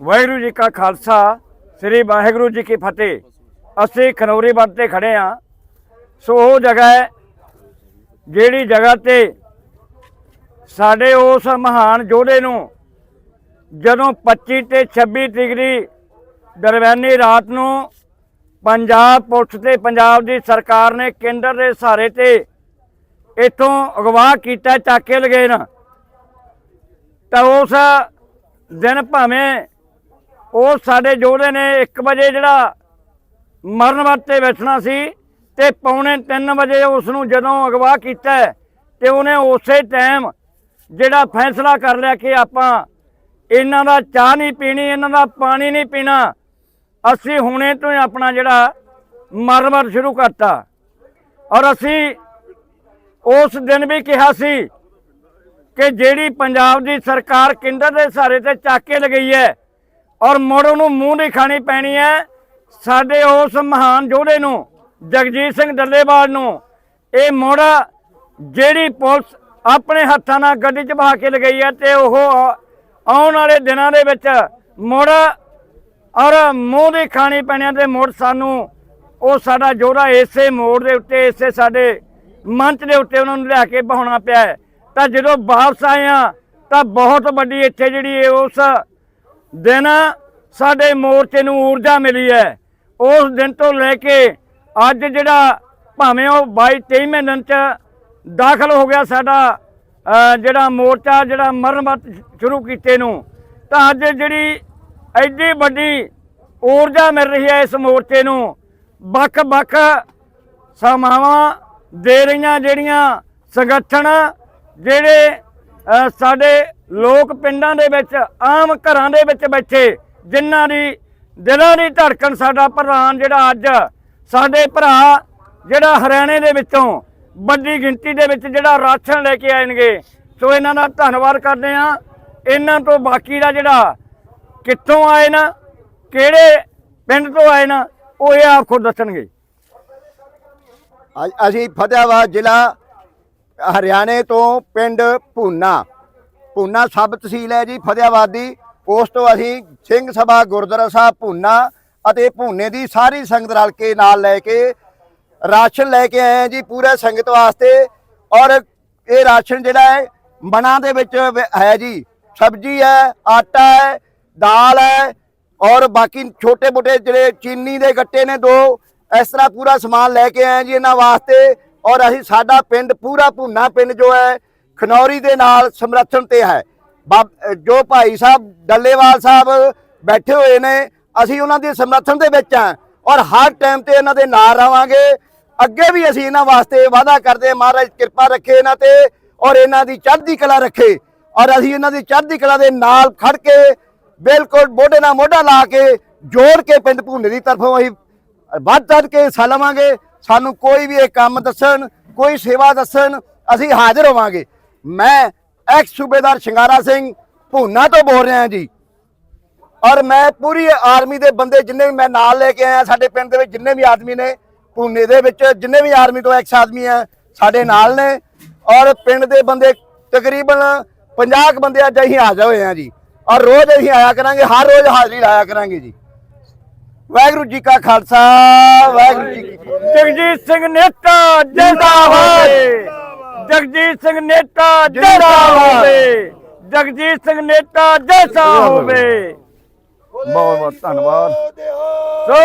ਵਾਹਿਗੁਰੂ ਜੀ ਕਾ ਖਾਲਸਾ, ਸ੍ਰੀ ਵਾਹਿਗੁਰੂ ਜੀ ਕੀ ਫਤਿਹ। ਅਸੀਂ ਖਨੌਰੀ ਬੰਦ ਤੇ ਖੜੇ ਆ ਸੋ ਉਹ ਜਗ੍ਹਾ ਹੈ ਜਿਹੜੀ ਜਗ੍ਹਾ ਤੇ ਸਾਡੇ ਉਸ ਮਹਾਨ ਯੋਧੇ ਨੂੰ ਜਦੋਂ 25 ਤੇ 26 ਤਰੀਕ ਦਰਮਿਆਨੀ ਰਾਤ ਨੂੰ ਪੰਜਾਬ ਪੁਲਿਸ ਤੇ ਪੰਜਾਬ ਦੀ ਸਰਕਾਰ ਨੇ ਕੇਂਦਰ ਦੇ ਸਹਾਰੇ ਤੇ ਇਥੋਂ ਅਗਵਾ ਕੀਤਾ, ਚਾਕੇ ਕੇ ਨਾ, ਤਾਂ ਉਸ ਦਿਨ ਭਾਵੇਂ ਉਹ ਸਾਡੇ ਯੋਧੇ ਨੇ 1 ਵਜੇ ਜਿਹੜਾ ਮਰਨ ਵਰਤੇ ਬੈਠਣਾ ਸੀ ਤੇ ਪੌਣੇ 3 ਵਜੇ ਉਸ ਨੂੰ ਜਦੋਂ ਅਗਵਾ ਕੀਤਾ ਹੈ, ਤੇ ਉਹਨੇ ਉਸੇ ਟਾਈਮ ਜਿਹੜਾ ਫੈਸਲਾ ਕਰ ਲਿਆ ਕਿ ਆਪਾਂ ਇਹਨਾਂ ਦਾ ਚਾਹ ਨਹੀਂ ਪੀਣੀ ਇਹਨਾਂ ਦਾ ਪਾਣੀ ਨਹੀਂ ਪੀਣਾ ਅਸੀਂ ਹੁਣੇ ਤੋਂ ਹੀ ਆਪਣਾ ਜਿਹੜਾ ਮਰਮਰ ਸ਼ੁਰੂ ਕਰਤਾ। ਔਰ ਅਸੀਂ ਉਸ ਦਿਨ ਵੀ ਕਿਹਾ ਸੀ ਕਿ ਜਿਹੜੀ ਪੰਜਾਬ ਦੀ ਸਰਕਾਰ ਕੇਂਦਰ ਦੇ ਸਹਾਰੇ ਤੇ ਚੱਕ ਕੇ ਲਗਈ ਹੈ ਔਰ ਮੁੜ ਉਹਨੂੰ ਮੂੰਹ ਨਹੀਂ ਖਾਣੀ ਪੈਣੀ ਹੈ, ਸਾਡੇ ਉਸ ਮਹਾਨ ਯੋਧੇ ਨੂੰ, ਜਗਜੀਤ ਸਿੰਘ ਡੱਲੇਵਾਲ ਨੂੰ, ਇਹ ਮੁੜ ਜਿਹੜੀ ਪੁਲਿਸ ਆਪਣੇ ਹੱਥਾਂ ਨਾਲ ਗੱਡੀ 'ਚ ਬਹਾ ਕੇ ਲਗਈ ਹੈ ਤੇ ਉਹ ਆਉਣ ਵਾਲੇ ਦਿਨਾਂ ਦੇ ਵਿੱਚ ਮੁੜ ਔਰ ਮੂੰਹ ਦੀ ਖਾਣੀ ਪੈਣੀ ਹੈ ਤੇ ਮੁੜ ਸਾਨੂੰ ਉਹ ਸਾਡਾ ਜੋੜਾ ਇਸੇ ਮੋੜ ਦੇ ਉੱਤੇ, ਇਸੇ ਸਾਡੇ ਮੰਚ ਦੇ ਉੱਤੇ ਉਹਨਾਂ ਨੂੰ ਲਿਆ ਕੇ ਬਹਾਉਣਾ ਪਿਆ ਹੈ। ਤਾਂ ਜਦੋਂ ਵਾਪਸ ਆਏ ਆ ਤਾਂ ਬਹੁਤ ਵੱਡੀ ਇੱਥੇ ਜਿਹੜੀ ਉਸ ਦਿਨ ਸਾਡੇ ਮੋਰਚੇ ਨੂੰ ਊਰਜਾ ਮਿਲੀ ਹੈ। ਉਸ ਦਿਨ ਤੋਂ ਲੈ ਕੇ ਅੱਜ ਜਿਹੜਾ ਭਾਵੇਂ ਉਹ 22 23 ਮਹੀਨੇ ਚ ਦਾਖਲ ਹੋ ਗਿਆ ਸਾਡਾ ਜਿਹੜਾ ਮੋਰਚਾ, ਜਿਹੜਾ ਮਰਨ ਵਰਤ ਸ਼ੁਰੂ ਕੀਤੇ ਨੂੰ, ਤਾਂ ਅੱਜ ਜਿਹੜੀ ਐਡੀ ਵੱਡੀ ਊਰਜਾ ਮਿਲ ਰਹੀ ਹੈ ਇਸ ਮੋਰਚੇ ਨੂੰ। ਵੱਖ-ਵੱਖ ਸਮਾਵਾਂ ਦੇ ਰਹੀਆਂ ਜਿਹੜੀਆਂ ਸੰਗਠਨ ਜਿਹੜੇ ਸਾਡੇ ਲੋਕ ਪਿੰਡਾਂ ਦੇ ਵਿੱਚ, ਆਮ ਘਰਾਂ ਦੇ ਵਿੱਚ ਬੈਠੇ, ਜਿਨ੍ਹਾਂ ਦੀ ਦਿਲਾਂ ਦੀ ਧੜਕਣ ਸਾਡਾ ਪ੍ਰਧਾਨ ਜਿਹੜਾ ਅੱਜ ਸਾਡੇ ਭਰਾ ਜਿਹੜਾ ਹਰਿਆਣੇ ਦੇ ਵਿੱਚੋਂ ਵੱਡੀ ਗਿਣਤੀ ਦੇ ਵਿੱਚ ਜਿਹੜਾ ਰਾਸ਼ਨ ਲੈ ਕੇ ਆਣਗੇ ਸੋ ਇਹਨਾਂ ਦਾ ਧੰਨਵਾਦ ਕਰਦੇ ਆ ਇਹਨਾਂ ਤੋਂ ਬਾਕੀ ਦਾ ਜਿਹੜਾ ਕਿੱਥੋਂ ਆਏ ਨਾ, ਕਿਹੜੇ ਪਿੰਡ ਤੋਂ ਆਏ ਨਾ, ਉਹ ਇਹ ਆਪ ਖੁਦ ਦੱਸਣਗੇ। ਅਸੀਂ ਫਤਿਆਬਾਦ ਜ਼ਿਲ੍ਹਾ ਹਰਿਆਣੇ ਤੋਂ ਪਿੰਡ ਭੂਨਾ। ਭੂਨਾ ਸਬ ਤਹਿਸੀਲ ਹੈ ਜੀ ਫਤਿਆਬਾਦ ਦੀ। ਉਸ ਤੋਂ ਅਸੀਂ ਸਿੰਘ ਸਭਾ, ਗੁਰਦੁਆਰਾ ਸਾਹਿਬ, ਭੂਨਾ ਅਤੇ ਭੂਨੇ ਦੀ ਸਾਰੀ ਸੰਗਤ ਰਲ ਕੇ ਨਾਲ ਲੈ ਕੇ ਰਾਸ਼ਨ ਲੈ ਕੇ ਆਏ ਹਾਂ ਜੀ ਪੂਰੇ ਸੰਗਤ ਵਾਸਤੇ। ਔਰ ਇਹ ਰਾਸ਼ਨ ਜਿਹੜਾ ਹੈ ਮਣਾ ਦੇ ਵਿੱਚ ਹੈ ਜੀ। ਸਬਜ਼ੀ ਹੈ, ਆਟਾ ਹੈ, ਦਾਲ ਹੈ ਔਰ ਬਾਕੀ ਛੋਟੇ ਮੋਟੇ ਜਿਹੜੇ ਚੀਨੀ ਦੇ ਗੱਟੇ ਨੇ ਦੋ, ਇਸ ਤਰ੍ਹਾਂ ਪੂਰਾ ਸਮਾਨ ਲੈ ਕੇ ਆਏ ਜੀ ਇਹਨਾਂ ਵਾਸਤੇ। ਔਰ ਅਸੀਂ ਸਾਡਾ ਪਿੰਡ ਪੂਰਾ ਭੁੰਨਾ ਪਿੰਡ ਜੋ ਹੈ, ਖਨੌਰੀ ਦੇ ਨਾਲ ਸਮਰਥਨ ਤੇ ਹੈ। ਬਾਬ- ਜੋ ਭਾਈ ਸਾਹਿਬ ਡੱਲੇਵਾਲ ਸਾਹਿਬ ਬੈਠੇ ਹੋਏ ਨੇ, ਅਸੀਂ ਉਹਨਾਂ ਦੇ ਸਮਰਥਨ ਦੇ ਵਿੱਚ ਹਾਂ ਔਰ ਹਰ ਟਾਈਮ ਤੇ ਇਹਨਾਂ ਦੇ ਨਾਲ ਰਵਾਂਗੇ ਅੱਗੇ ਵੀ ਅਸੀਂ ਇਹਨਾਂ ਵਾਸਤੇ ਵਾਅਦਾ ਕਰਦੇ ਹਾਂ, ਮਹਾਰਾਜ ਕਿਰਪਾ ਰੱਖੇ ਇਹਨਾਂ ਤੇ ਔਰ ਇਹਨਾਂ ਦੀ ਚੜ੍ਹਦੀ ਕਲਾ ਰੱਖੇ। ਔਰ ਅਸੀਂ ਇਹਨਾਂ ਦੀ ਚੜ੍ਹਦੀ ਕਲਾ ਦੇ ਨਾਲ ਖੜ ਕੇ ਬਿਲਕੁਲ ਮੋਢੇ ਨਾਲ ਮੋਢਾ ਲਾ ਕੇ ਜੋੜ ਕੇ ਪਿੰਡ ਭੂਨੇ ਦੀ ਤਰਫੋਂ ਅਸੀਂ ਵੱਧ ਚੜ੍ਹ ਕੇ ਹਿੱਸਾ ਲਵਾਂਗੇ। ਸਾਨੂੰ ਕੋਈ ਵੀ ਇਹ ਕੰਮ ਦੱਸਣ, ਕੋਈ ਸੇਵਾ ਦੱਸਣ, ਅਸੀਂ ਹਾਜ਼ਰ ਹੋਵਾਂਗੇ। ਮੈਂ ਐਕਸ ਸੂਬੇਦਾਰ ਸ਼ਿੰਗਾਰਾ ਸਿੰਘ ਭੂਨਾ ਤੋਂ ਬੋਲ ਰਿਹਾ ਜੀ। ਔਰ ਮੈਂ ਪੂਰੀ ਆਰਮੀ ਦੇ ਬੰਦੇ ਜਿੰਨੇ ਵੀ ਮੈਂ ਨਾਲ ਲੈ ਕੇ ਆਇਆ, ਸਾਡੇ ਪਿੰਡ ਦੇ ਵਿੱਚ ਜਿੰਨੇ ਵੀ ਆਦਮੀ ਨੇ ਪੂਨੇ ਦੇ ਵਿੱਚ ਜਿੰਨੇ ਵੀ ਆਰਮੀ ਤੋਂ ਐਕਸ ਆਦਮੀ ਆ, ਸਾਡੇ ਨਾਲ ਨੇ। ਔਰ ਪਿੰਡ ਦੇ ਬੰਦੇ ਤਕਰੀਬਨ 50 ਕੁ ਬੰਦੇ ਅੱਜ ਅਸੀਂ ਹਾਜ਼ਰ ਹੋਏ ਆ ਜੀ। ਔਰ ਰੋਜ਼ ਅਸੀਂ ਆਇਆ ਕਰਾਂਗੇ, ਹਰ ਰੋਜ਼ ਹਾਜ਼ਰੀ ਲਾਇਆ ਕਰਾਂਗੇ ਜੀ। ਵਾਹਿਗੁਰੂ ਜੀ ਕਾ ਖਾਲਸਾ ਵਾਹਿਗੁਰੂ ਜੀ ਕੀ ਫਤਿਹ। ਜਗਜੀਤ ਸਿੰਘ ਨੇਤਾ ਜਿੰਦਾਬਾਦ। ਜਗਜੀਤ ਸਿੰਘ ਨੇਤਾ ਜਿੰਦਾਬਾਦ। ਹੋਵੇ ਜਗਜੀਤ ਸਿੰਘ ਨੇਤਾ ਜੈਸਾ ਹੋਵੇ। ਬਹੁਤ ਬਹੁਤ ਧੰਨਵਾਦ। ਸੋ